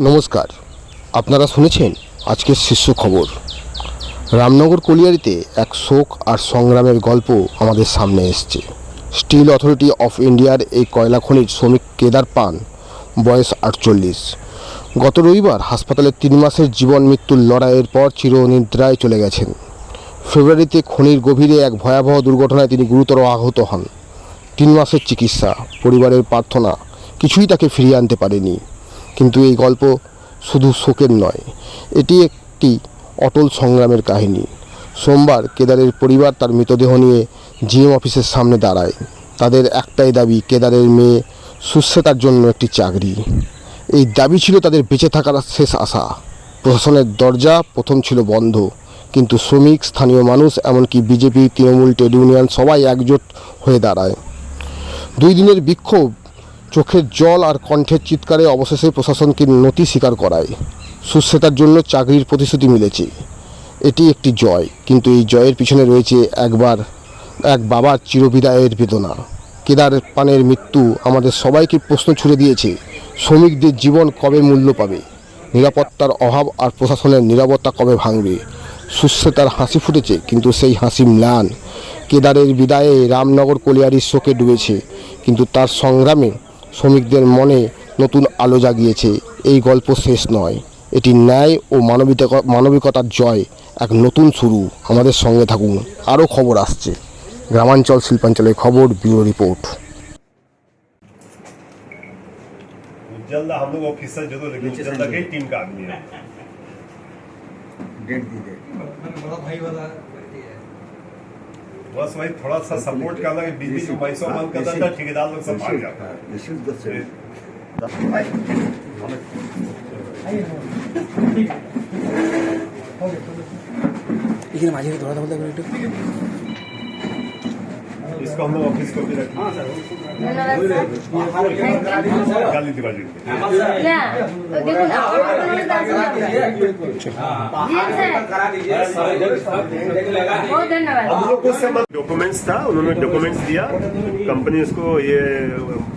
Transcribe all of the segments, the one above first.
নমস্কার। আপনারা শুনেছেন আজকের শীর্ষ খবর। রামনগর কলিয়ারিতে এক শোক আর সংগ্রামের গল্প আমাদের সামনে এসছে। স্টিল অথরিটি অফ ইন্ডিয়ার এই কয়লা খনির শ্রমিক কেদার পান, বয়স আটচল্লিশ। গত রবিবার হাসপাতালে তিন মাসের জীবন মৃত্যুর লড়াইয়ের পর চিরনিদ্রায় চলে গেছেন। ফেব্রুয়ারিতে খনির গভীরে এক ভয়াবহ দুর্ঘটনায় তিনি গুরুতর আহত হন। তিন মাসের চিকিৎসা, পরিবারের প্রার্থনা, কিছুই তাকে ফিরিয়ে আনতে পারেনি। কিন্তু এই গল্প শুধু শোকের নয়, এটি একটি অটল সংগ্রামের কাহিনী। সোমবার কেদারের পরিবার তার মৃতদেহ নিয়ে জিএম অফিসের সামনে দাঁড়ায়। তাদের একটাই দাবি, কেদারের মেয়ে সুশ্রেতার জন্য একটি চাকরি। এই দাবি ছিল তাদের বেঁচে থাকার শেষ আশা। প্রশাসনের দরজা প্রথম ছিল বন্ধ, কিন্তু শ্রমিক, স্থানীয় মানুষ, এমনকি বিজেপি, তৃণমূল, ট্রেড ইউনিয়ন সবাই একজোট হয়ে দাঁড়ায়। দুই দিনের বিক্ষোভ চোখের জল আর কণ্ঠের চিৎকারে অবশেষে প্রশাসনকে নতি স্বীকার করায়। সুশ্রেতার জন্য চাকরির প্রতিশ্রুতি মিলেছে। এটি একটি জয়, কিন্তু এই জয়ের পিছনে রয়েছে একবার, এক বাবার চিরবিদায়ের বেদনা। কেদার পানের মৃত্যু আমাদের সবাইকে প্রশ্ন ছুড়ে দিয়েছে, শ্রমিকদের জীবন কবে মূল্য পাবে? নিরাপত্তার অভাব আর প্রশাসনের নিরাপত্তা কবে ভাঙবে? সুশ্রেতার হাসি ফুটেছে, কিন্তু সেই হাসি ম্লান। কেদারের বিদায়ে রামনগর কলিয়ারির শোকে ডুবেছে, কিন্তু তার সংগ্রামে শ্রমিকদের মনে নতুন আলো জাগিয়েছে এই গল্প শেষ নয় এটি ন্যায় ও মানবিকতা মানবিকতার জয় এক নতুন শুরু আমাদের সঙ্গে থাকুন আরও খবর আসছে গ্রামাঞ্চল শিল্পাঞ্চলের খবর ব্যুরো রিপোর্ট उज्जल हम लोग ऑफिसर जरूर लेकिन उज्जल के टीम का आदमी है डेट दी दे बड़ा भाई वाला व्यक्ति है बस वही थोड़ा सा सपोर्ट कर लगे बिजली बीच में पैसों बंद कर देता ठेकेदार लोग सब भाग जाता है लेकिन माझे थोड़ा थोड़ा इसको हम लोग ऑफ़िस को भी रखें हाँ सर बहुत धन्यवाद डॉक्यूमेंट्स था उन्होंने डॉक्यूमेंट्स दिया। कंपनी उसको ये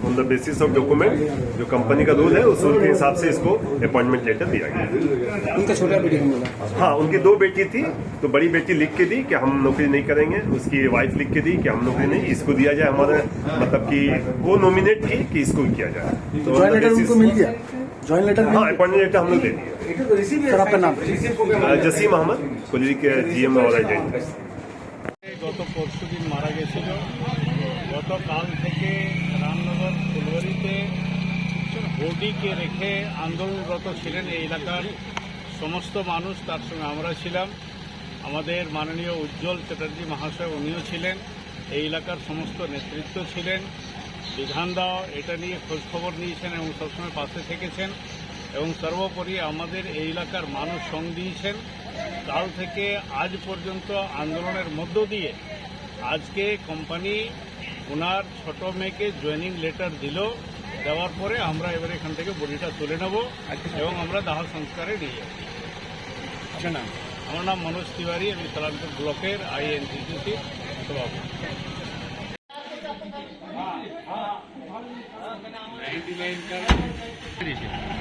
on the basis of document जो कंपनी का रूल है उस रूल के हिसाब से इसको अपॉइंटमेंट लेटर दिया गया। उनका छोटा बेटी हाँ। उनकी दो बेटी थी तो बड़ी बेटी लिख के दी कि हम नौकरी नहीं करेंगे उसकी वाइफ लिख के दी कि हम नौकरी नहीं इसको दिया जाए हमारे मतलब कि वो नॉमिनेट थी कि इसको किया जाए तो ज्वाइन लेटर उनको मिल गया ज्वाइन लेटर हाँ अपॉइंटमेंट लेटर हम लोग दे दिए सर आपका नाम जसीम अहमद कुलरी के जीएम और एजेंट গত পরশু দিন মারা গেছিল গতকাল থেকে রামনগর ফুলবাড়িতে বডিকে রেখে আন্দোলনরত ছিলেন এই এলাকার সমস্ত মানুষ তার সঙ্গে আমরা ছিলাম আমাদের মাননীয় উজ্জ্বল চ্যাটার্জি মহাশয় উনিও ছিলেন এই এলাকার সমস্ত নেতৃত্ব ছিলেন বিধানদাও এটা নিয়ে খোঁজখবর নিয়েছেন এবং সবসময় পাশে থেকেছেন এবং সর্বোপরি আমাদের এই এলাকার মানুষ সঙ্গ দিয়েছেন। কাল থেকে আজ পর্যন্ত আন্দোলনের মধ্য দিয়ে আজকে কোম্পানি ওনার ছোট মেয়েকে জয়েনিং লেটার দিল। দেওয়ার পরে আমরা এবার এখান থেকে বডিটা তুলে নেব এবং আমরা দাহ সংস্কারে নিয়ে যাব। আমার নাম মনোজ তিওয়ারি আমি সালামপুর ব্লকের আইএনসিসি সভাপতি। Ninety nine